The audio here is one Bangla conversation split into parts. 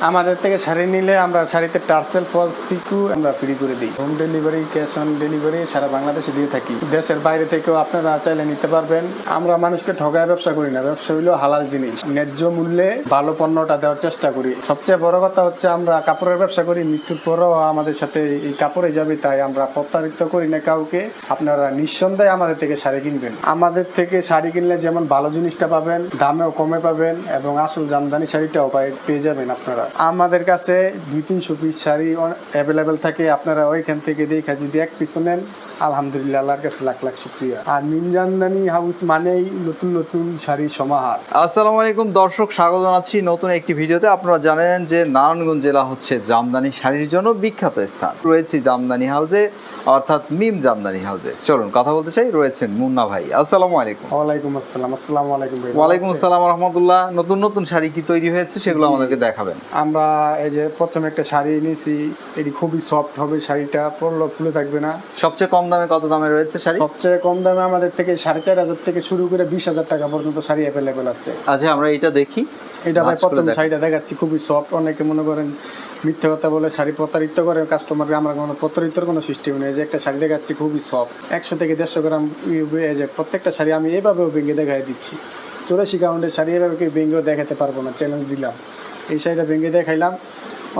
আমাদের থেকে শাড়ি নিলে আমরা শাড়িতে টার্সেল, ফলস, পিকু আমরা ফ্রি করে দিই। Home delivery cash on delivery সারা বাংলাদেশে দিয়ে থাকি। দেশের বাইরে থেকেও আপনারা চাইলে নিতে পারবেন। আমরা মানুষকে ঠগায় ব্যবসা করি না। ব্যবসা হইল হালাল জিনিস। ন্যায্য মূল্যে ভালো পণ্যটা দেওয়ার চেষ্টা করি। সবচেয়ে বড় কথা হচ্ছে আমরা কাপড়ের ব্যবসা করি। মৃত্যুর পরও আমাদের সাথে এই কাপড়ে যাবে, তাই আমরা প্রত্যারিত করি না কাউকে। আপনারা নিঃসন্দেহে আমাদের থেকে শাড়ি কিনবেন। আমাদের থেকে শাড়ি কিনলে যেমন ভালো জিনিসটা পাবেন, দামেও কমে পাবেন এবং আসল জামদানি শাড়িটাও পেয়ে যাবেন আপনারা। আমাদের কাছে দুই তিনশো পিস শাড়ি অ্যাভেলেবেল থাকে। আপনারা ওইখান থেকে দেখে যদি এক পিস নেন আলহামদুলিল্লাহ আল্লাহর কাছে লাখ লাখ শুক্রিয়া। আর জামদানি হাউস মানেই নতুন নতুন শাড়ি সমাহার। আসসালামু আলাইকুম দর্শক স্বাগত জানাচ্ছি নতুন একটি ভিডিওতে। আপনারা জানেন যে নারায়ণগঞ্জ জেলা হচ্ছে জামদানি শাড়ির জন্য বিখ্যাত স্থান। রয়েছে জামদানি হাউসে অর্থাৎ মিম জামদানি হাউসে চলুন কথা বলতে চাই রয়েছেন মুন্না ভাই। আসসালামু আলাইকুম। ওয়ালাইকুম আসসালাম আসসালামু আলাইকুম ভাই। ওয়ালাইকুম আসসালাম রহমতুল্লাহ নতুন নতুন শাড়ি কি তৈরি হয়েছে সেগুলো আমাদেরকে দেখাবেন। আমরা এই যে প্রথমে একটা শাড়ি নিয়েছি এটি খুবই সফট হবে শাড়িটা পরলো ফুলে থাকবে না। সবচেয়ে কম দামে কত দামে রয়েছে শাড়ি? সবচেয়ে কম দামে আমাদের থেকে সাড়ে চার হাজার থেকে শুরু করে বিশ হাজার টাকা পর্যন্ত শাড়ি অ্যাভেলেবেল আছে। আচ্ছা আমরা এটা দেখি। এটা ভাই প্রথম শাড়িটা দেখাচ্ছি খুবই সফট অনেকে মনে করেন মিথ্যে কথা বলে শাড়ি প্রতারিত করে কাস্টমারকে আমরা কোনো প্রতারিতর কোনো সিস্টেম নেই এই যে একটা শাড়ি দেখাচ্ছি খুবই সফট একশো থেকে দেড়শো গ্রাম এই যে প্রত্যেকটা শাড়ি আমি এভাবেও ভেঙে দেখাই দিচ্ছি। চৌরাশি কাউন্টের শাড়ি এভাবে কেউ ভেঙেও দেখাতে পারব না চ্যালেঞ্জ দিলাম। এই শাড়িটা ভেঙে দেখাইলাম।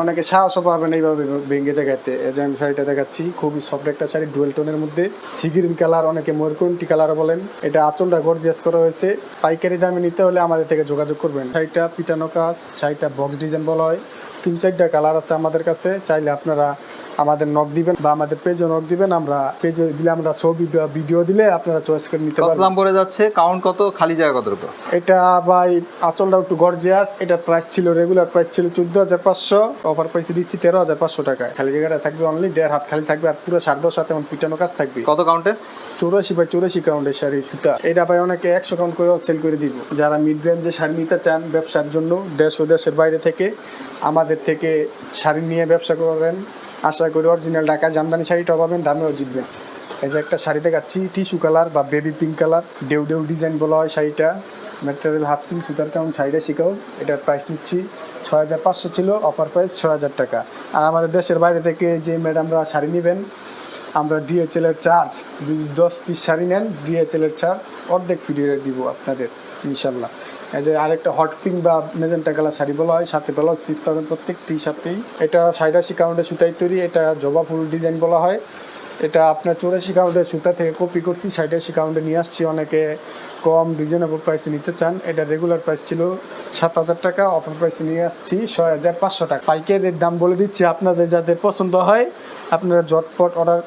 অনেকে সাহসও পারবেন এইভাবে ভেঙে দেখাতে এই যে আমি শাড়িটা দেখাচ্ছি, খুবই সফট একটা শাড়ি ডুয়েল টোনের মধ্যে। সিগ্রিন কালার অনেকে মরকুন্টি কালার বলেন। এটা আঁচলটা গর্জিয়াস করা হয়েছে। পাইকারি দামে নিতে হলে আমাদের থেকে যোগাযোগ করবেন। শাড়িটা পিটানো কাজ, শাড়িটা বক্স ডিজাইন বলা হয়। তিন চারটা কালার আছে আমাদের কাছে। চাইলে আপনারা আমাদের নক দিবেন বা আমাদের পেজে নক দিবেন আমরা পেজে দিলে আমরা ছবি ভিডিও দিলে আপনারা চয়েস করে নিতে কত পারবেন। দাম পড়ে যাচ্ছে? কাউন্ট কত? খালি জায়গা কত এটা ভাই আঁচলটা একটু গর্জিয়াস এটা প্রাইস ছিল রেগুলার প্রাইস ছিল চোদ্দ হাজার পাঁচশো অফার প্রাইসে দিচ্ছি তেরো হাজার পাঁচশো টাকায়। খালি জায়গাটা থাকবে অনলি দেড় হাত খালি থাকবে আর পুরো সাড়ে দশ হাতে এমন পিটানো কাজ থাকবে। কত কাউন্টের চৌরাশি বাই চৌরাশি কাউন্টের শাড়ি সুতা। এটা ভাই অনেকে একশো কাউন্ট করে সেল করে দিব। যারা মিড রেঞ্জে শাড়ি নিতে চান ব্যবসার জন্য দেশ ও দেশের বাইরে থেকে আমাদের থেকে শাড়ি নিয়ে ব্যবসা করেন আশা করি অরিজিনাল ঢাকা জামদানি শাড়িটা পাবেন, দামেও জিতবেন এই যে একটা শাড়ি দেখাচ্ছি টিস্যু কালার বা বেবি পিঙ্ক কালার ডেউ ডেউ ডিজাইন বলা হয় শাড়িটা। ম্যাটেরিয়াল হাফ সিল সুতার কেমন শাড়িটা শিখাও এটার প্রাইস নিচ্ছি ছয় হাজার পাঁচশো ছিল অফার প্রাইস ছয় হাজার টাকা। আর আমাদের দেশের বাইরে থেকে যে ম্যাডামরা শাড়ি নেবেন আমরা ডিএচএল এর চার্জ দশ পিস শাড়ি নেন ডিএচএল এর চার্জ অর্ধেক ফিরিয়ে দিব আপনাদের, ইনশাল্লাহ। এই যে আরেকটা হট পিঙ্ক বা মেজেন্টা কালার শাড়ি বলা হয়, সাথে ব্লাউজ পিস পাবেন প্রত্যেকটি, সাথেই। এটা সাইডাশি কাউন্টে সুতাই তৈরি, এটা জবা ফুল ডিজাইন বলা হয়। এটা আপনার চৌরাশি কাউন্টের সুতা থেকে কপি করছি সাইডাশি কাউন্টে নিয়ে আসছি। অনেকে কম রিজনেবল প্রাইসে নিতে চান। এটা রেগুলার প্রাইস ছিল সাত হাজার টাকা অফার প্রাইসে নিয়ে আসছি ছয় হাজার পাঁচশো টাকা। পাইকারের দাম বলে দিচ্ছি, আপনাদের যাদের পছন্দ হয়, আপনারা ঝটপট অর্ডার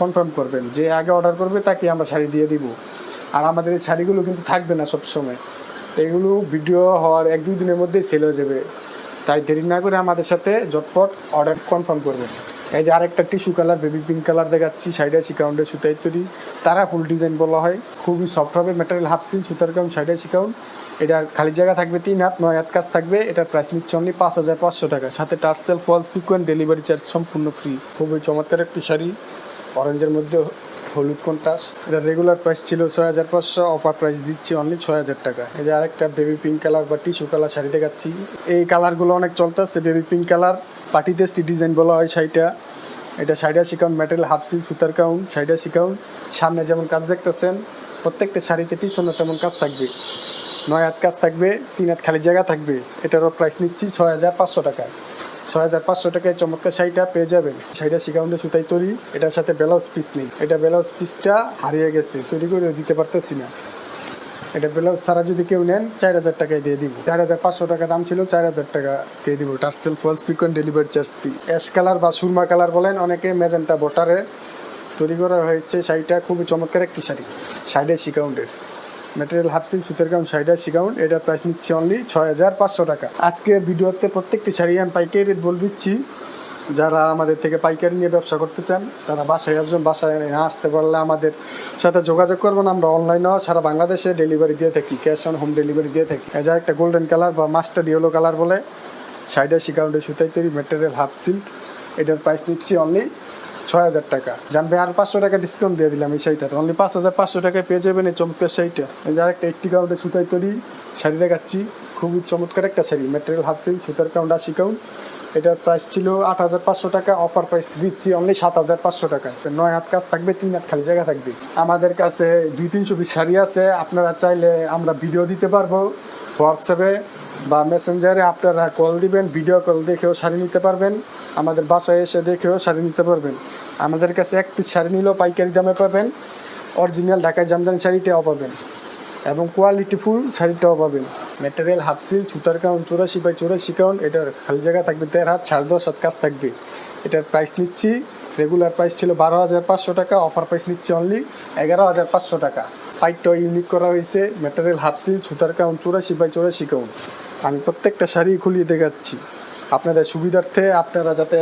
কনফার্ম করবেন। যে আগে অর্ডার করবে, তাকে আমরা শাড়ি দিয়ে দিব। আর আমাদের এই শাড়িগুলো কিন্তু থাকবে না সব সময় এগুলো ভিডিও হওয়ার এক দুই দিনের মধ্যেই সেল হয়ে যাবে। তাই দেরি না করে আমাদের সাথে ঝটপট অর্ডার কনফার্ম করবেন। এই যে আরেকটা tissue colour baby pink colour দেখাচ্ছি সাইডে শিকাউন্টে সুতাই তৈরি। তারা ফুল ডিজাইন বলা হয়। খুবই সফট হবে ম্যাটেরিয়াল হাফ সিল সুতার কাউন্ট সাইডে শিকাউন্ট এটার খালি জায়গা থাকবে তিন হাত, নয় হাত কাজ থাকবে। এটার প্রাইস নিচ্ছে অনলি পাঁচ হাজার পাঁচশো টাকা। সাথে টার্সেল ফলস ফ্রিকোয়েন্ট ডেলিভারি চার্জ সম্পূর্ণ ফ্রি খুবই চমৎকার একটি শাড়ি। অরেঞ্জের মধ্যে হলুদ কন্ট্রাস্ট এটা রেগুলার প্রাইস ছিল ছয় হাজার পাঁচশো অফার প্রাইস দিচ্ছি অনলি ছয় হাজার টাকা। এই যে আরেকটা বেবি পিঙ্ক কালার বা টিস্যু কালার শাড়ি দেখাচ্ছি। এই কালারগুলো অনেক চলতেছে baby pink colour party tasty design বলা হয় শাড়িটা এটা সাইডা শিকাউন্ট ম্যাটেরিয়াল হাফ সিল সুতার কাউন্ট সাইডা শিকাউন্ট সামনে যেমন কাজ দেখতেছেন, প্রত্যেকটা শাড়িতে পিছনে তেমন কাজ থাকবে। নয় হাত কাজ থাকবে, তিন হাত খালি জায়গা থাকবে। এটারও প্রাইস নিচ্ছি ছয় হাজার পাঁচশো টাকায় ছয় হাজার পাঁচশো টাকায় চমৎকার শাড়িটা পেয়ে যাবেন। শাড়িটা শিকাউন্ডে সুতাই তৈরি, এটার সাথে ব্লাউজ পিস নেই। এটা ব্লাউজ পিসটা হারিয়ে গেছে, তৈরি করে দিতে পারতেছি না। এটা ব্লাউজ সারা যদি কেউ নেন চার হাজার টাকায় দিয়ে দিব। চার হাজার পাঁচশো টাকা দাম ছিল চার হাজার টাকা দিয়ে দিব। Tassel falls পিকন delivery charge free ash colour বা সুরমা কালার বলেন অনেকে মেজেন্টা বটারে তৈরি করা হয়েছে। শাড়িটা খুবই চমৎকার একটি শাড়ি। সাইডে শিকাউন্ডের ম্যাটেরিয়াল হাফসিল সুতের কাউন্ট শাড়িটা শিকাউন্ট এটার প্রাইস নিচ্ছে অনলি ছয় হাজার পাঁচশো টাকা। আজকে ভিডিওতে প্রত্যেকটি শাড়ি আমি পাইকারি রেট বলে দিচ্ছি। যারা আমাদের থেকে পাইকারি নিয়ে ব্যবসা করতে চান, তারা বাসায় আসবেন। বাসায় না আসতে পারলে আমাদের সাথে যোগাযোগ করবেন। আমরা অনলাইনেও সারা বাংলাদেশে ডেলিভারি দিয়ে থাকি ক্যাশ অন হোম ডেলিভারি দিয়ে থাকি। যা একটা গোল্ডেন কালার বা মাস্টার ইয়েলো কালার বলে, সাইডে শিকাউন্টে সুতাই তৈরি ম্যাটেরিয়াল হাফ সিল্ক এটার প্রাইস নিচ্ছি অনলি ছয় হাজার টাকা। জানবে আর পাঁচশো টাকা ডিসকাউন্ট দিয়ে দিলাম এই শাড়িটাতে। অনলি পাঁচ হাজার পাঁচশো টাকায় পেয়ে যাবেন এই চমৎকার শাড়িটা। এই যে আরেকটা এইটটি কাউন্টে সুতাই তৈরি শাড়ি দেখাচ্ছি। খুবই চমৎকার একটা শাড়ি ম্যাটেরিয়াল হাফ সিল্ক সুতার কাউন্ট আশি কাউন্ট এটার প্রাইস ছিল আট হাজার পাঁচশো টাকা অফার প্রাইস দিচ্ছি অনলি সাত হাজার পাঁচশো টাকা। নয় হাত কাজ থাকবে, তিন হাত খালি জায়গা থাকবে। আমাদের কাছে দুই তিনশো পিস শাড়ি আছে, আপনারা চাইলে আমরা ভিডিও দিতে পারব হোয়াটসঅ্যাপে বা মেসেঞ্জারে আপনারা কল দিবেন ভিডিও কল দেখেও শাড়ি নিতে পারবেন, আমাদের বাসায় এসে দেখেও শাড়ি নিতে পারবেন। আমাদের কাছে এক পিস শাড়ি নিলেও পাইকারি দামে পাবেন অরিজিনাল ঢাকায় জামদানি শাড়িটাও পাবেন। এবং কোয়ালিটি ফুল শাড়িটাও পাবেন ম্যাটেরিয়াল হাফ সিল ছুতার কাউন্ট চৌরাশি বাই চৌরাশি কাউন্ট এটার খালি জায়গা থাকবে দেড় হাত, সাড়ে দশ হাত কাজ থাকবে। এটার প্রাইস নিচ্ছি রেগুলার প্রাইস ছিল বারো হাজার পাঁচশো টাকা অফার প্রাইস নিচ্ছি অনলি এগারো হাজার পাঁচশো টাকা। পাইটটাও ইউনিক করা হয়েছে ম্যাটেরিয়াল হাফ সিল ছুতার কাউন্ট চৌরাশি বাই চৌরাশি কাউন্ট আমি প্রত্যেকটা শাড়ি খুলিয়ে দেখাচ্ছি। আপনাদের সুবিধার্থে আপনারা যাতে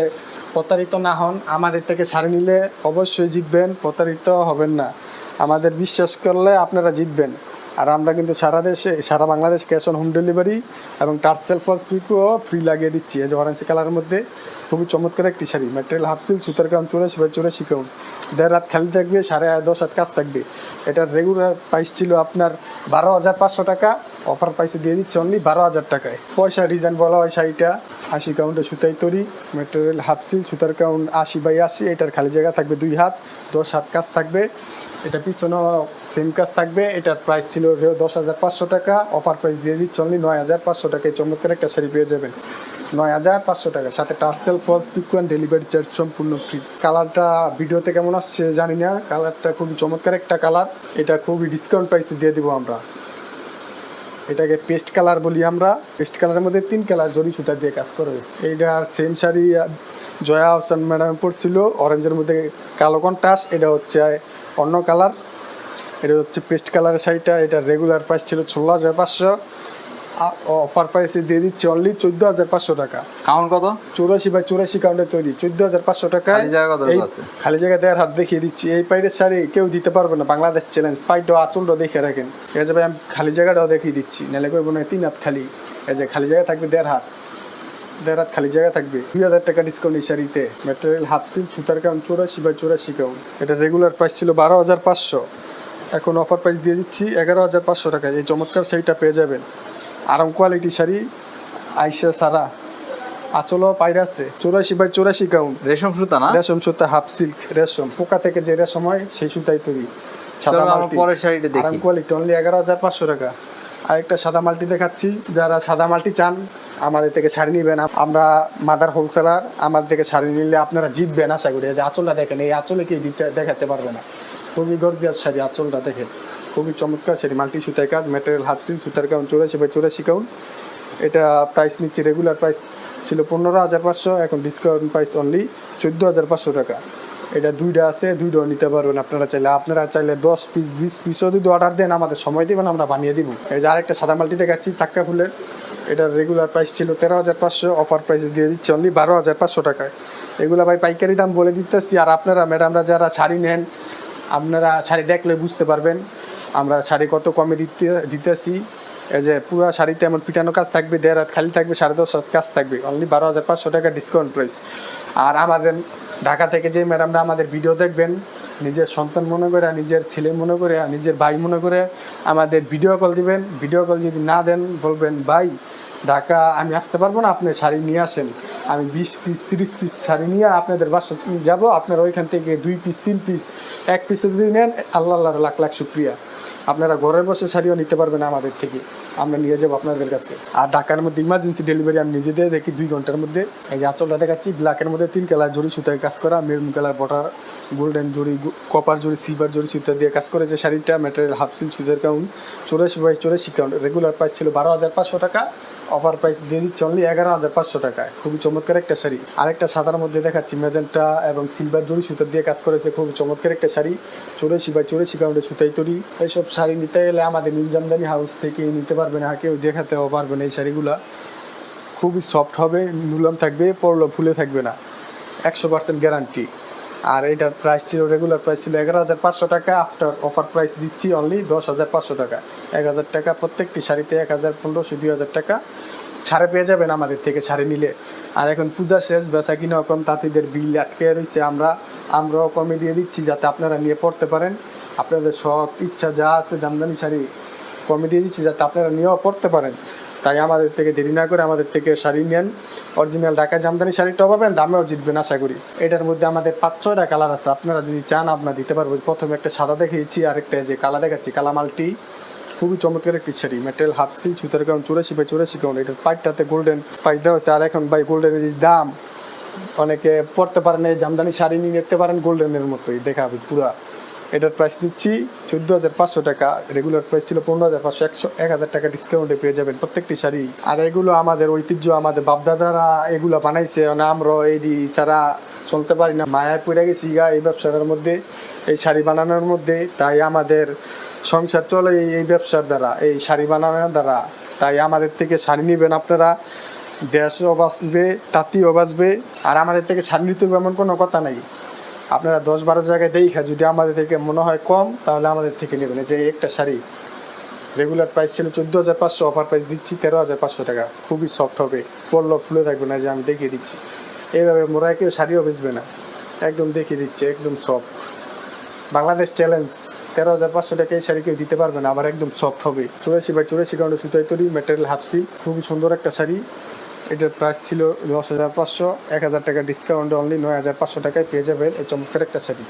প্রতারিত না হন, আমাদের থেকে শাড়ি নিলে অবশ্যই জিতবেন, প্রতারিত হবেন না। আমাদের বিশ্বাস করলে আপনারা জিতবেন। আর আমরা কিন্তু সারা দেশে, সারা Bangladesh cash on home delivery এবং টার্সেল ফলস পিকও ফ্রি লাগিয়ে দিচ্ছি। এই যে কালারের মধ্যে খুবই চমৎকার একটি শাড়ি। ম্যাটেরিয়াল হাফসিল সুতার কাউন্ট চৌরাশি বাই চৌরাশি কাউন্ট দেড় রাত খালি থাকবে, সাড়ে দশ হাত কাজ থাকবে। এটার রেগুলার প্রাইস ছিল আপনার বারো হাজার পাঁচশো টাকা। অফার প্রাইসে দিয়ে দিচ্ছে অনলি বারো হাজার টাকায়। পয়সা ডিজাইন বলা হয় শাড়িটা। আশি কাউন্টে সুতাই তৈরি। ম্যাটেরিয়াল হাফসিল সুতার কাউন্ট আশি বাই আশি, এটার খালি জায়গা থাকবে দুই হাত। দশ হাত কাজ থাকবে। এটা পিছনে সেম কাজ থাকবে। এটার প্রাইস ছিল দশ হাজার পাঁচশো টাকা। অফার প্রাইস দিয়ে দিচ্ছে অনলি নয় হাজার পাঁচশো টাকায় চমৎকার একটা শাড়ি পেয়ে যাবেন। নয় হাজার পাঁচশো টাকা। সাথে টার্সেল ফলস পিকুয়ান ডেলিভারি চার্জ সম্পূর্ণ ফ্রি কালারটা ভিডিওতে কেমন আসছে জানি না। কালারটা খুবই চমৎকার একটা কালার এটা খুবই ডিসকাউন্ট প্রাইসে দিয়ে দিব আমরা। এটাকে পেস্ট কালার বলি আমরা। পেস্ট কালারের মধ্যে তিন কালার জরি সুতা দিয়ে কাজ করা হয়েছে। এইটা সেম শাড়ি জয়া হোসেন ম্যাডাম পড়ছিল অরেঞ্জের মধ্যে কালো কন্টাস এটা হচ্ছে অন্য কালার। এটা হচ্ছে পেস্ট কালারের শাড়িটা এটা রেগুলার প্রাইস ছিল ষোলো হাজার পাঁচশো। অফার প্রাইসে দিয়ে দিচ্ছে অনলি চোদ্দ হাজার পাঁচশো টাকা। কাউন্ট কত? চৌরাশি বাই চৌরাশি কাউন্টে তৈরি চোদ্দ হাজার পাঁচশো টাকা। খালি জায়গা কত এই খালি জায়গা দেড় হাত দেখিয়ে দিচ্ছি। এই পাইটের শাড়ি কেউ দিতে পারবে না বাংলাদেশ চ্যালেঞ্জ পাইটও আঁচলটা দেখে রাখেন। এই যাবে আমি খালি জায়গাটাও দেখিয়ে দিচ্ছি নাহলে করব না তিন হাত খালি। এই যে খালি জায়গা থাকবে দেড় হাত। দেড় হাত খালি জায়গা থাকবে। দুই হাজার টাকা ডিসকাউন্ট এই শাড়িতে। ম্যাটেরিয়াল হাফ সিল সুতার কাউন্ট চৌরাশি বাই চৌরাশি কাউন্ট এটা রেগুলার প্রাইস ছিল বারো হাজার পাঁচশো। এখন অফার প্রাইস দিয়ে দিচ্ছি এগারো হাজার পাঁচশো টাকায়। এই চমৎকার শাড়িটা পেয়ে যাবেন। আরাম কোয়ালিটি শাড়ি আইসা সারা। আচলও পাইরে আছে। চৌরাশি বাই চৌরাশি কাউন্ট রেশম সুতা না? রেশম সুতা হাফ সিল্ক রেশম। পোকা থেকে যে রেশম হয় সেই সুতাই তৈরি। সাদা মাল্টি। পরের শাড়িটা আরাম কোয়ালিটি অনলি এগারো হাজার পাঁচশো টাকা। আরেকটা সাদা মাল্টি দেখাচ্ছি। যারা সাদা মাল্টি চান আমাদের থেকে শাড়ি নিবেন আমরা মাদার হোলসেলার, আমাদের থেকে শাড়ি নিলে আপনারা জিতবেন আশা করি। যে আঁচলটা দেখেন, এই আঁচলে কি দেখাতে পারবে না। খুবই গর্জিয়াস শাড়ি আঁচলটা দেখেন। খুবই চমৎকার শাড়ি মাল্টি সুতায় কাজ ম্যাটেরিয়াল হাফ সিল্ক সুতার কাউন্ট, চৌরাশি বাই চৌরাশি কাউন্ট। এটা প্রাইস নিচ্ছে রেগুলার প্রাইস ছিল পনেরো হাজার পাঁচশো, এখন ডিসকাউন্ট প্রাইস অনলি চোদ্দ হাজার পাঁচশো টাকা। এটা দুইটা আছে, দুইটাও নিতে পারবেন আপনারা চাইলে। আপনারা চাইলে দশ পিস বিশ পিসও যদি অর্ডার দেন, আমাদের সময় দেবেন, আমরা বানিয়ে দিব। এই যে আরেকটা সাদা মাল্টি দেখাচ্ছি, চাক্কা ফুলের। এটার রেগুলার প্রাইস ছিল তেরো হাজার পাঁচশো অফার প্রাইসে দিয়ে দিচ্ছে অনলি বারো হাজার পাঁচশো টাকায়। এগুলো ভাই পাইকারি দাম বলে দিতেছি, আর আপনারা ম্যাডামরা যারা শাড়ি নেন, আপনারা শাড়ি দেখলে বুঝতে পারবেন আমরা শাড়ি কত কমে দিতে, দিতেছি। এই যে পুরো শাড়িতে এমন পিটানো কাজ থাকবে, দেড় হাত খালি থাকবে, সাড়ে দশ হাত কাজ থাকবে অনলি বারো হাজার পাঁচশো টাকা ডিসকাউন্ট প্রাইস আর আমাদের ঢাকা থেকে যে ম্যাডামরা আমাদের ভিডিও দেখবেন নিজের সন্তান মনে করে, নিজের ছেলে মনে করে, নিজের ভাই মনে করে আমাদের ভিডিও কল দিবেন। ভিডিও কল যদি না দেন, বলবেন, ভাই, ঢাকা, আমি আসতে পারব না, আপনি শাড়ি নিয়ে আসেন। আমি বিশ পিস তিরিশ পিস শাড়ি নিয়ে আপনাদের বাসা যাব। আপনারা ওইখান থেকে দুই পিস তিন পিস এক পিসে যদি নেন, আল্লাহ আল্লাহর লাখ লাখ শুক্রিয়া। আপনারা ঘরে বসে শাড়িও নিতে পারবেন আমাদের থেকে। আমরা নিয়ে যাব আপনাদের কাছে। আর ঢাকার মধ্যে ইমার্জেন্সি ডেলিভারি আমি নিজে দিয়ে দেখি দুই ঘণ্টার মধ্যে। এই যে আঁচলটা দেখাচ্ছি ব্ল্যাকের মধ্যে তিন কালার জুড়ি সুতায় কাজ করা maroon colour বটার golden zari copper zari silver zari সুতা দিয়ে কাজ করেছে শাড়িটা ম্যাটেরিয়াল হাফ সিল সুতার কাউন্ট চৌরাশি বাই চৌরাশি কাউন্ট রেগুলার প্রাইস ছিল বারো হাজার পাঁচশো টাকা। অফার প্রাইস দিয়ে দিচ্ছে অনলি এগারো হাজার পাঁচশো টাকায়। খুবই চমৎকার একটা শাড়ি। আরেকটা সাদার মধ্যে দেখাচ্ছি ম্যাজেন্টা এবং সিলভার জড়ি সুতা দিয়ে কাজ করেছে, খুবই চমৎকার একটা শাড়ি। চৌরাশি বাই চৌরাশি কাউন্টে সুতাই তৈরি। এইসব শাড়ি নিতে গেলে আমাদের নিউ জামদানি হাউস থেকে নিতে পারবেন আর কেউ দেখাতেও পারবেন এই শাড়িগুলা। খুবই সফট হবে নুলাম থাকবে, পরলো ফুলে থাকবে না। একশো পার্সেন্ট গ্যারান্টি আর এটার প্রাইস ছিল রেগুলার প্রাইস ছিল এগারো হাজার পাঁচশো টাকা। আফটার অফার প্রাইস দিচ্ছি অনলি দশ হাজার পাঁচশো টাকা। এক হাজার টাকা প্রত্যেকটি শাড়িতে এক হাজার পনেরোশো, দুই হাজার টাকা। ছাড়ে পেয়ে যাবেন আমাদের থেকে শাড়ি নিলে। আর এখন পূজা শেষ, বেচা কিনা কম, তাঁতিদের বিল আটকে রয়েছে আমরা। আমরাও কমে দিয়ে দিচ্ছি যাতে আপনারা নিয়ে পড়তে পারেন। আপনাদের সব ইচ্ছা যা আছে জামদানি শাড়ি কমে দিয়ে দিচ্ছি যাতে আপনারা নিয়েও পড়তে পারেন। তাই আমাদের থেকে দেরি না করে আমাদের থেকে শাড়ি নেন। অরিজিনাল ঢাকা জামদানি শাড়িটাও পাবেন দামেও জিতবেন আশা করি। এটার মধ্যে আমাদের পাঁচ, ছয়টা কালার আছে। আপনারা যদি চান আপনারা দিতে পারব। প্রথমে একটা সাদা দেখিয়েছি, আরেকটা যে কালা দেখাচ্ছি কালামালটি খুবই চমৎকার একটি শাড়ি মেটেরিয়াল হাফ সিল সুতার কারণ চুরাশি বাই চুরাশি কারণ এটার পাইপটাতে গোল্ডেন পাইপ দেওয়া হচ্ছে আর এখন বাই গোল্ডেনের দাম, অনেকে পড়তে পারেন জামদানি শাড়ি নিয়ে নিতে পারেন গোল্ডেনের মতোই। দেখাবে পুরা। এটার প্রাইস দিচ্ছি চোদ্দ হাজার পাঁচশো টাকা। রেগুলার প্রাইস ছিল পনেরো হাজার পাঁচশো একশো এক হাজার টাকা ডিসকাউন্টে পেয়ে যাবেন প্রত্যেকটি শাড়ি। আর এগুলো আমাদের ঐতিহ্য, আমাদের বাপদাদারা এগুলো বানাইছে আমরা এইডি ছাড়া চলতে পারি না। মায়া পড়ে গেছি গা এই ব্যবসাটার মধ্যে, এই শাড়ি বানানোর মধ্যে। তাই আমাদের সংসার চলে এই- ব্যবসার দ্বারা, এই শাড়ি বানানোর দ্বারা। তাই আমাদের থেকে শাড়ি নেবেন আপনারা। দেশও বাঁচবে, তাঁতিও বাঁচবে। আর আমাদের থেকে শাড়ি নিতে এমন কোনো কথা নাই। আপনারা দশ বারো জায়গায় দেখা যদি আমাদের থেকে মনে হয় কম, তাহলে আমাদের থেকে নেবেন। যে একটা শাড়ি রেগুলার প্রাইস ছিল চোদ্দ হাজার পাঁচশো অফার প্রাইস দিচ্ছি তেরো হাজার পাঁচশো টাকা। খুবই সফট হবে পড়ল ফুলে থাকবে না যে আমি দেখিয়ে দিচ্ছি। এইভাবে মোরা কেউ শাড়িও বেচবে না। একদম দেখিয়ে দিচ্ছে, একদম সফট বাংলাদেশ চ্যালেঞ্জ তেরো হাজার পাঁচশো টাকা এই শাড়ি কেউ দিতে পারবে না, আবার একদম সফট হবে। চুরাশি বাই চুরাশি কারণে সুতায় তৈরি মেটেরিয়াল হাফসি খুবই সুন্দর একটা শাড়ি। এটার প্রাইস ছিল দশ হাজার পাঁচশো এক হাজার টাকা ডিসকাউন্ট অনলি নয় হাজার পাঁচশো টাকায় পেয়ে যাবেন এই চমৎকার একটা শাড়ি।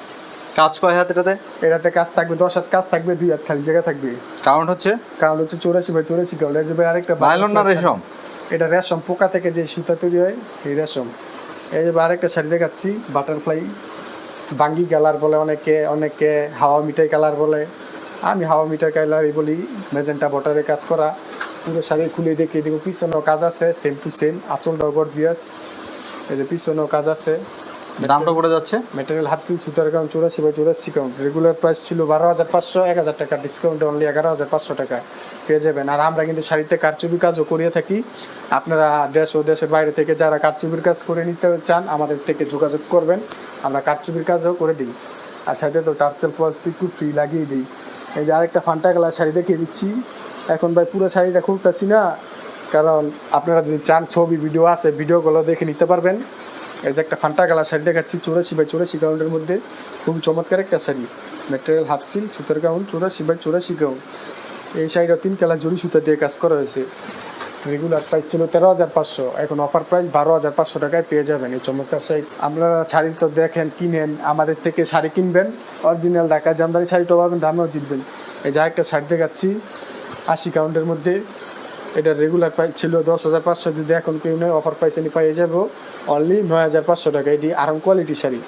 কাজ কয় হাত এটাতে? এটাতে কাজ থাকবে দশ হাত কাজ থাকবে দুই হাত খালি জায়গা থাকবে। কারণ হচ্ছে? কারণ হচ্ছে চৌরাশি ভাই চৌরাশি কারণ এর ভাই আরেকটা নাইলন না রেশম? এটা রেশম পোকা থেকে যে সুতা তৈরি হয় এই রেশম। এই যে আরেকটা শাড়ি দেখাচ্ছি বাটারফ্লাই বাঙ্গি কালার বলে অনেকে অনেকে হাওয়া মিঠাই কালার বলে। আমি হাওয়া মিঠাই কালারই বলি মেজেন্টা বটারে কাজ করা। পুরো শাড়ি খুলে দেখিয়ে দেবো পিছনেও কাজ আছে সেম টু সেম আঁচলটাও গর্জিয়াস এই যে পিছনেও কাজ আছে। দামটা পড়ে যাচ্ছে? মেটেরিয়াল হাফসিল সুতার কারণ চুরাশি বাই চুরাশি কাউন্ট রেগুলার প্রাইস ছিল বারো হাজার পাঁচশো এক হাজার টাকা। ডিসকাউন্ট অনলি এগারো হাজার পাঁচশো টাকা। পেয়ে যাবেন। আর আমরা কিন্তু শাড়িতে কারচুপি কাজও করিয়ে থাকি। আপনারা দেশ ও দেশের বাইরে থেকে যারা কারচুপির কাজ করে নিতে চান আমাদের থেকে যোগাযোগ করবেন। আমরা কারচুপির কাজও করে দিই। আর সাথে তো টার্সেল ফলস পিকু ফ্রি লাগিয়ে দিই। এই যে আরেকটা ফান্টা কালার শাড়ি দেখিয়ে দিচ্ছি। এখন ভাই পুরো শাড়িটা খুলতেছি না, কারণ আপনারা যদি চান ছবি ভিডিও আছে ভিডিওগুলো দেখে নিতে পারবেন। এই যে একটা ফান্টা কালার শাড়ি দেখাচ্ছি, চৌরাশি বাই চৌরাশি কাউন্টের মধ্যে। খুব চমৎকার একটা শাড়ি। ম্যাটেরিয়াল হাফ সিল সুতার কাউন্ট চৌরাশি বাই চৌরাশি কাউন্ট এই শাড়িটা তিন কালার জড়ি সুতা দিয়ে কাজ করা হয়েছে। রেগুলার প্রাইস ছিল তেরো হাজার পাঁচশো। এখন অফার প্রাইস বারো হাজার পাঁচশো টাকায় পেয়ে যাবেন এই চমৎকার শাড়ি। আপনারা শাড়ি তো দেখেন, কিনেন, আমাদের থেকে শাড়ি কিনবেন। অরিজিনাল ঢাকা জামদানি শাড়িটা পাবেন, দামেও জিতবেন। এই যা একটা শাড়ি দেখাচ্ছি। আশি কাউন্টের মধ্যে। এটা রেগুলার প্রাইস ছিল দশ হাজার পাঁচশো। যদি এখন কেউ নয় অফার প্রাইসে নিয়ে পেয়ে যাব অনলি নয় হাজার পাঁচশো টাকা। এটি আরাম কোয়ালিটি শাড়ি।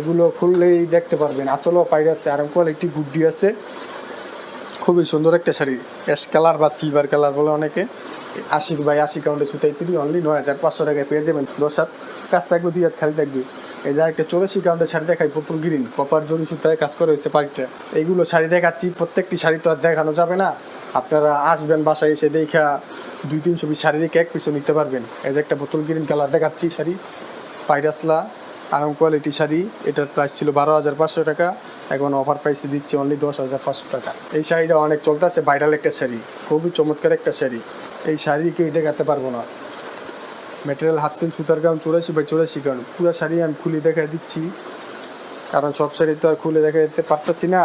এগুলো খুললেই দেখতে পারবেন। আচলও পাইরে আছে আরাম কোয়ালিটি গুড্ডি আছে। খুবই সুন্দর একটা শাড়ি। অ্যাশ কালার বা সিলভার কালার বলে অনেকে। আশি বাই আশি কাউন্টে সুতাই তুলি অনলি নয় হাজার পাঁচশো টাকায় পেয়ে যাবেন। দশ হাত কাজ থাকবে, দুই হাত খালি থাকবে। এই যে একটা চৌরাশি কাউন্টের শাড়ি দেখাই পুতুল গ্রিন কপার জরি সুতায় কাজ করা হয়েছে বাড়িটা এইগুলো শাড়ি দেখাচ্ছি, প্রত্যেকটি শাড়ি তো আর দেখানো যাবে না। আপনারা আসবেন বাসায় এসে দেখা দুই তিনশো পিস শাড়ি এক পিছু নিতে পারবেন। এই যে একটা বোতল গ্রিন কালার দেখাচ্ছি শাড়ি। পাইরাসলা, আরাম কোয়ালিটি শাড়ি। এটার প্রাইস ছিল বারো হাজার পাঁচশো টাকা। এখন অফার প্রাইসে দিচ্ছে অনলি দশ হাজার পাঁচশো টাকা। এই শাড়িটা অনেক চলতেছে ভাইরাল একটা শাড়ি। খুবই চমৎকার একটা শাড়ি। এই শাড়ি কেউ দেখাতে পারব না। মেটেরিয়াল হাফসিল সুতার কারণ চুরাশি বাই চুরাশি কারণ পুরো শাড়ি আমি খুলে দেখা দিচ্ছি। কারণ সব শাড়ি তো আর খুলে দেখা দিতে পারতেছি না।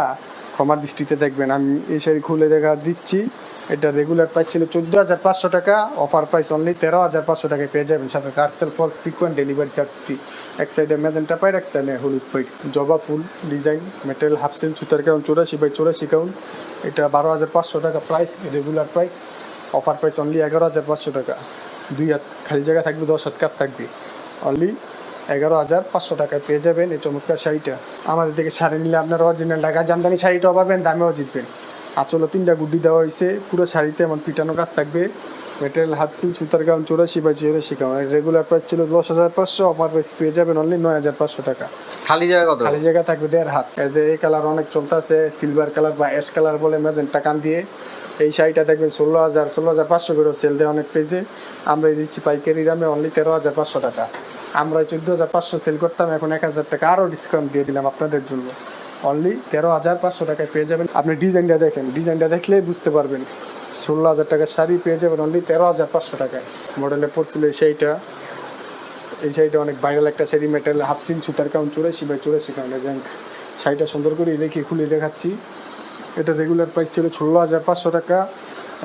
ক্ষমার দৃষ্টিতে দেখবেন। আমি এই শাড়ি খুলে দেখা দিচ্ছি। এটা রেগুলার প্রাইস ছিল চোদ্দ হাজার পাঁচশো টাকা। অফার প্রাইস অনলি তেরো হাজার পাঁচশো টাকায় পেয়ে যাবেন। সাথে কার্সেল ফলস পিকুয়েন্ট ডেলিভারি চার্জ ফ্রি এক সাইডে ম্যাজেন্টা পাইড এক সাইডে হলুদ পাইড জবা ফুল ডিজাইন মেটেরিয়াল হাফ সিল সুতার কাউন্ট চৌরাশি বাই চৌরাশি কাউন্ট এটা বারো হাজার পাঁচশো টাকা price regular price offer price only এগারো হাজার পাঁচশো টাকা। দুই হাত খালি জায়গা থাকবে, দশ হাত কাজ থাকবে। অনলি এগারো হাজার পাঁচশো টাকায় পেয়ে যাবেন। এই চমৎকার শাড়িটা। আমাদের থেকে শাড়ি নিলে আপনারা অরিজিনাল ঢাকা জামদানি শাড়িটাও পাবেন দামেও জিতবেন। আঁচলে তিনটা গুড্ডি দেওয়া হয়েছে। পুরো শাড়িতে এমন পিটানো কাজ থাকবে। মেটেরিয়াল হাফ সিল সুতার কারণ চৌরাশি বা চৌরাশি কারণ রেগুলার প্রাইস ছিল দশ হাজার পাঁচশো অফার প্রাইস পেয়ে যাবেন অনলি নয় হাজার পাঁচশো টাকা। খালি জায়গা কত? খালি জায়গা থাকবে দেড় হাত। যে এই কালার অনেক চলতেছে সিলভার কালার বা অ্যাশ কালার বলে ম্যাজেন্টা কান দিয়ে। এই শাড়িটা দেখবেন ষোলো হাজার ষোলো হাজার পাঁচশো করে সেল দেয় অনেক পেজে আমরা দিচ্ছি পাইকারি দামে অনলি তেরো হাজার পাঁচশো টাকা। আমরা চোদ্দ হাজার পাঁচশো সেল করতাম, এখন এক হাজার টাকা আরও ডিসকাউন্ট দিয়ে দিলাম আপনাদের জন্য। অনলি তেরো হাজার পাঁচশো টাকায় পেয়ে যাবেন। আপনি ডিজাইনটা দেখেন, ডিজাইনটা দেখলেই বুঝতে পারবেন। ষোলো হাজার টাকার শাড়ি পেয়ে যাবেন অনলি তেরো হাজার পাঁচশো টাকায়। মডেলে পড়ছিল এই শাড়িটা। এই শাড়িটা অনেক ভাইরাল একটা শাড়ি মেটাল হাফসিন সুতার কারণ চুরাশি বাই চুরাশি কারণে যাই শাড়িটা সুন্দর করে রেখে খুলে দেখাচ্ছি। এটা রেগুলার প্রাইস ছিল ষোলো হাজার পাঁচশো টাকা,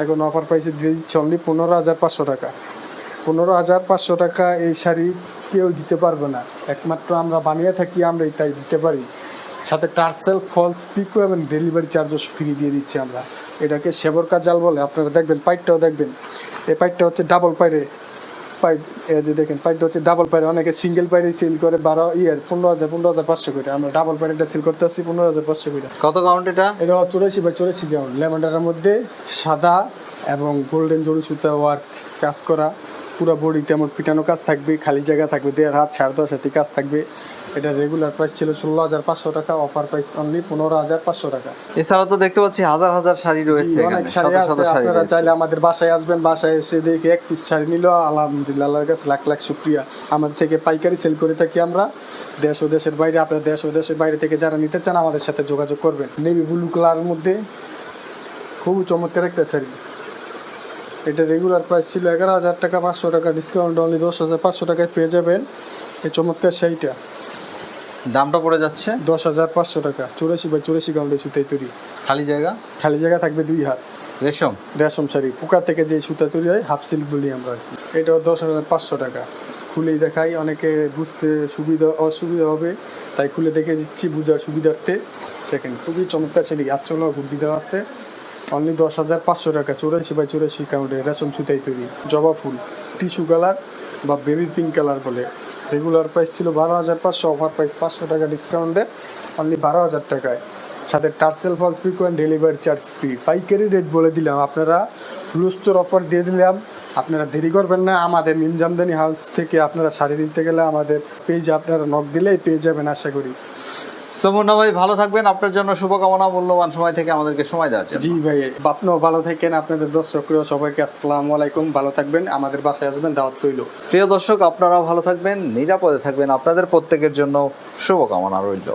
এখন অফার প্রাইসে দিয়ে দিচ্ছে অনলি পনেরো হাজার পাঁচশো টাকা। পনেরো হাজার পাঁচশো টাকা এই শাড়ি কেউ দিতে পারবে না। একমাত্র আমরা বানিয়ে থাকি আমরাই তাই দিতে পারি। সাথে টার্সেল ফলস পিকো এবং ডেলিভারি চার্জেস ফ্রি দিয়ে দিচ্ছি আমরা। এটাকে সেবরকা জাল বলে আপনারা দেখবেন পাইপটাও দেখবেন। এই পাইপটা হচ্ছে ডাবল পাইরে পাইপ এই যে দেখেন পাইপটা হচ্ছে ডাবল পাইরে। অনেকে সিঙ্গেল পাইরে সেল করে বারো ইয়ার পনেরো হাজার পনেরো হাজার পাঁচশো করে। আমরা ডাবল পাইরেটা সেল করতে আসছি পনেরো হাজার পাঁচশো করে। কত কাউন্ট এটা? এটা চুরাশি বাই চুরাশি গ্রাউন্ড লেমন্ডারের মধ্যে সাদা এবং গোল্ডেন জড়ি সুতা ওয়ার্ক কাজ করা। পুরো বডিতে এমন পিটানো কাজ থাকবে খালি জায়গা থাকবে দেড় হাত সাড়ে দশ হাতি কাজ থাকবে। এটা রেগুলার প্রাইস ছিল ষোলো হাজার পাঁচশো টাকা অফার প্রাইস অনলি পনেরো হাজার পাঁচশো টাকা। এছাড়া তো দেখতে পাচ্ছি হাজার হাজার শাড়ি রয়েছে অনেক শাড়ি আছে আপনারা চাইলে আমাদের বাসায় আসবেন বাসায় এসে দেখে এক পিস শাড়ি নিল আলহামদুলিল্লাহ আল্লাহর কাছে লাখ লাখ শুক্রিয়া। আমাদের থেকে পাইকারি সেল করে থাকি আমরা। দেশ ও দেশের বাইরে আপনার দেশ ও দেশের বাইরে থেকে যারা নিতে চান আমাদের সাথে যোগাযোগ করবেন। নেভি ব্লু কালারের মধ্যে খুব চমৎকার একটা শাড়ি। এটা রেগুলার প্রাইস ছিল এগারো হাজার টাকা পাঁচশো টাকা ডিসকাউন্ট অনলি দশ হাজার পাঁচশো টাকায় পেয়ে যাবেন। এই চমৎকার শাড়িটা। দামটা পড়ে যাচ্ছে? দশ হাজার পাঁচশো টাকা চুরাশি বাই চুরাশি গাউন্ডে সুতাই তৈরি। খালি জায়গা? খালি জায়গা থাকবে দুই হাত। রেশম? রেশম শাড়ি পোকা থেকে যে সুতা তৈরি হয় হাফ সিল্ক বলি আমরা। আর কি এটাও দশ হাজার পাঁচশো টাকা। খুলেই দেখাই অনেকে বুঝতে সুবিধা অসুবিধা হবে তাই খুলে দেখে দিচ্ছি বোঝার সুবিধার্থে। দেখেন খুবই চমৎকার শাড়ি আটচল্লা ঘুরতি দেওয়া আছে। অনলি দশ হাজার পাঁচশো টাকা। চৌরাশি বাই চৌরাশি কাউন্টে রেশম সুতাই তৈরি। জবা ফুল, টিস্যু কালার বা বেবি পিঙ্ক কালার বলে। রেগুলার প্রাইস ছিল বারো হাজার পাঁচশো অফার প্রাইস পাঁচশো টাকা ডিসকাউন্টে অনলি বারো হাজার টাকায়। সাথে tassel falls pico and delivery charge free পাইকারি রেট বলে দিলাম, আপনারা লুস্তর অফার দিয়ে দিলাম। আপনারা দেরি করবেন না, আমাদের মিম জামদানি হাউস থেকে আপনারা শাড়ি নিতে গেলে আমাদের পেজে আপনারা নক দিলেই পেয়ে যাবেন, আশা করি। সমুন্না ভাই ভালো থাকবেন। আপনার জন্য শুভকামনা মূল্যবান সময় থেকে আমাদেরকে সময় দেওয়ার জন্য। জি ভাই আপনিও ভালো থাকেন। আপনাদের দর্শকরা সবাইকে আসসালামু আলাইকুম। ভালো থাকবেন। আমাদের বাসায় আসবেন দাওয়াত রইল। প্রিয় দর্শক আপনারাও ভালো থাকবেন নিরাপদে থাকবেন। আপনাদের প্রত্যেকের জন্য শুভকামনা রইল।